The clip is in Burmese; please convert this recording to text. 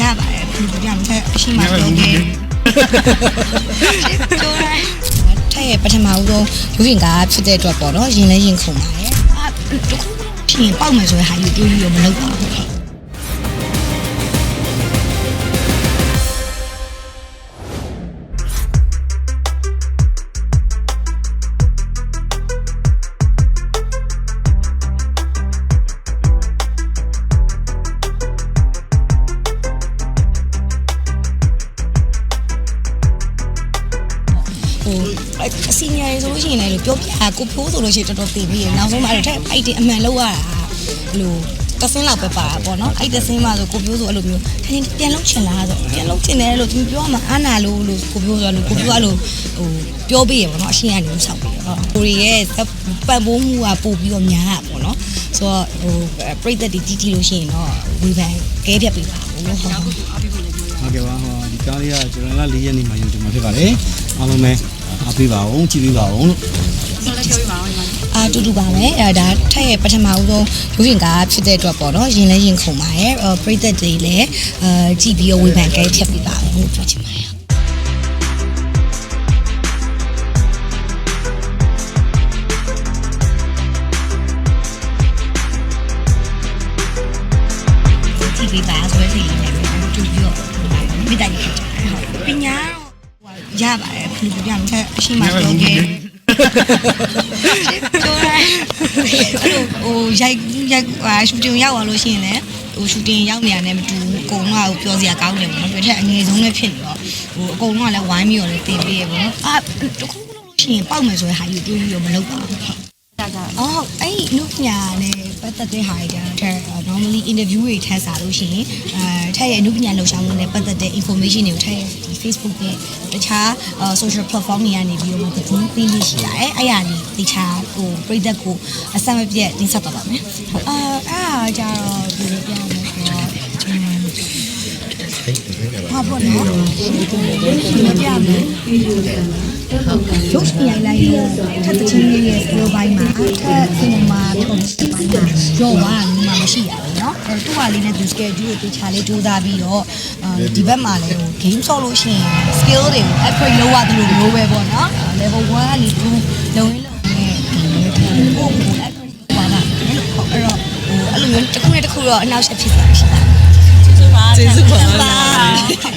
ရပါတယ်ဘယ်လိုပြောရမလဲအရှိမပြောခဲ့ပြောတိုင်းထက်ရဲ့ပထမဦးဆုံးရုပ်ရှင်ကားဖြစ်တဲ့အတွက်ပေါ့နော်ရင်လဲရင်ခုန်ပါတယ်အာတခုဖြစ်ရင်ပေါက်မယ်ဆိုရင်ဟာယူတွေးပြီးတော့မလုပ်ပါဘူး အစီနီယာတွေဆိုလို့ရှိရင်လည်းပြောပြကိုဖိုးဆိုလို့ရှိရင်တော်တော်တည်ပြီးရနောက်ဆုံးမှအဲ့ထက်အဲ့ဒီအမှန်လောက်ရတာဘလို့တဆင်းလောက်ပဲပါတာပေါ့နော်အဲ့တဆင်းမှဆိုကိုပြိုးဆိုအဲ့လိုမျိုးခင်းပြန်လုံးချင်လားဆိုပြန်လုံးချင်တယ်လို့သူပြောမှအာနာလို့လို့ကိုပြိုးဆိုလို့ကိုပြိုးအဲ့လိုဟိုပြောပေးရပေါ့နော်အရှင်းကနေဆောက်ပြီးတော့ကိုရီရဲ့ပံ့ပိုးမှုကပို့ပြီးတော့များတာပေါ့နော်ဆိုတော့ဟိုပြိသက်တီတီတီလို့ရှိရင်တော့ဝေဖန်ကဲပြတ်ပေးပါဘူးလို့ဟုတ်ဟုတ်ကဲ့ပါဟောဒီကားလေးကကျွန်တော်က၄ရက်နေမှရုံတင်မှာဖြစ်ပါတယ်အားလုံးပဲအား ပေးပါအောင်ကြည့်ပေးပါအောင်လို့အာတူတူပါပဲအဲဒါထက်ရဲ့ပထမဦးဆုံးရုပ်ရှင်ကားဖြစ်တဲ့အတွက်ပေါ့နော်ရင်လဲရင်ခုန်ပါတယ်အဲပရိသတ်တွေလည်းအဲကြည့်ပြီးတော့ဝေဖန်ကြဲဖြတ်ပြီးပါလို့ပြောချင်ပါတယ်ကြည့်ပြီးပါဆိုတဲ့စိတ်လေးနဲ့တူပြီးတော့မိတိုင်းဖြစ်ကြတယ်ဟုတ်ပညာ ရပါတယ်ဘယ်လိုပြောရမလဲအရှိမပြောခဲ့ပြောရဲအဲ့လိုဟိုရိုက်ရိုက်ဟာရှူတင်ရောက်သွားလို့ရှိရင်လည်းဟိုရှူတင်ရောက်နေရတယ်မတူဘူးအကုန်လုံးကပြောစရာကောင်းတယ်ပေါ့နော်ပြထက်အငယ်ဆုံးလည်းဖြစ်နေတော့ဟိုအကုန်လုံးကလည်းဝိုင်းပြီးတော့လည်းတင်ပေးရပေါ့နော်အာတခုခုလို့ရှိရင်ပေါက်မယ်ဆိုတဲ့ဟာကြီးတွေးပြီးတော့မလုပ်ပါဘူးဟုတ် အော်အဲ့ဒီနုပညာနဲ့ပတ်သက်တဲ့ဟာတွေကတော့ normally interview တွေထပ်စားလို့ရှိရင်အဲထက်ရဲ့နုပညာလှူရှာမှုနဲ့ပတ်သက်တဲ့ information တွေကိုထက်ရဲ့ဒီ Facebook နဲ့တခြား social platform တွေကနေပြီးတော့သတင်းပေးလို့ရှိရတယ်အဲ့ဒါနေတခြားဟိုပြည်သက်ကိုအဆက်မပြတ်တင်ဆက်တော့ပါမယ်ဟုတ်အာအဲ့ဒါကြတော့ဒီလိုပြောမယ်ဆိုတော့ဟာပေါ့နော်ဒီလိုပြမယ် ရုပ်ရှင်ရိုက်လိုက်လို့ထပ်တစ်ချင်းလေးရဲ့ skill ဘိုင်းမှာထပ်စင်မာထုံးစပိုင်းမှာရောဝါမှမရှိရဘူးเนาะအဲသူ့ဟာလေးနဲ့သူ schedule ကိုတခြားလေးစူးစမ်းပြီးတော့ဒီဘက်မှာလည်းဟို game ဆော့လို့ရှိရင် skill တွေကို upgrade လုပ်ရတယ်လို့မျိုးပဲပေါ့เนาะ level 1ကနေ2လုံရင်းလုံနေဒီကိုကို upgrade ပါတာအဲ့လိုအဲ့တော့ဟိုအဲ့လိုမျိုးတစ်ခုနဲ့တစ်ခုတော့အနောက်ဆက်ဖြစ်သွားရှိတာ ကျေးဇူးပါ ပါ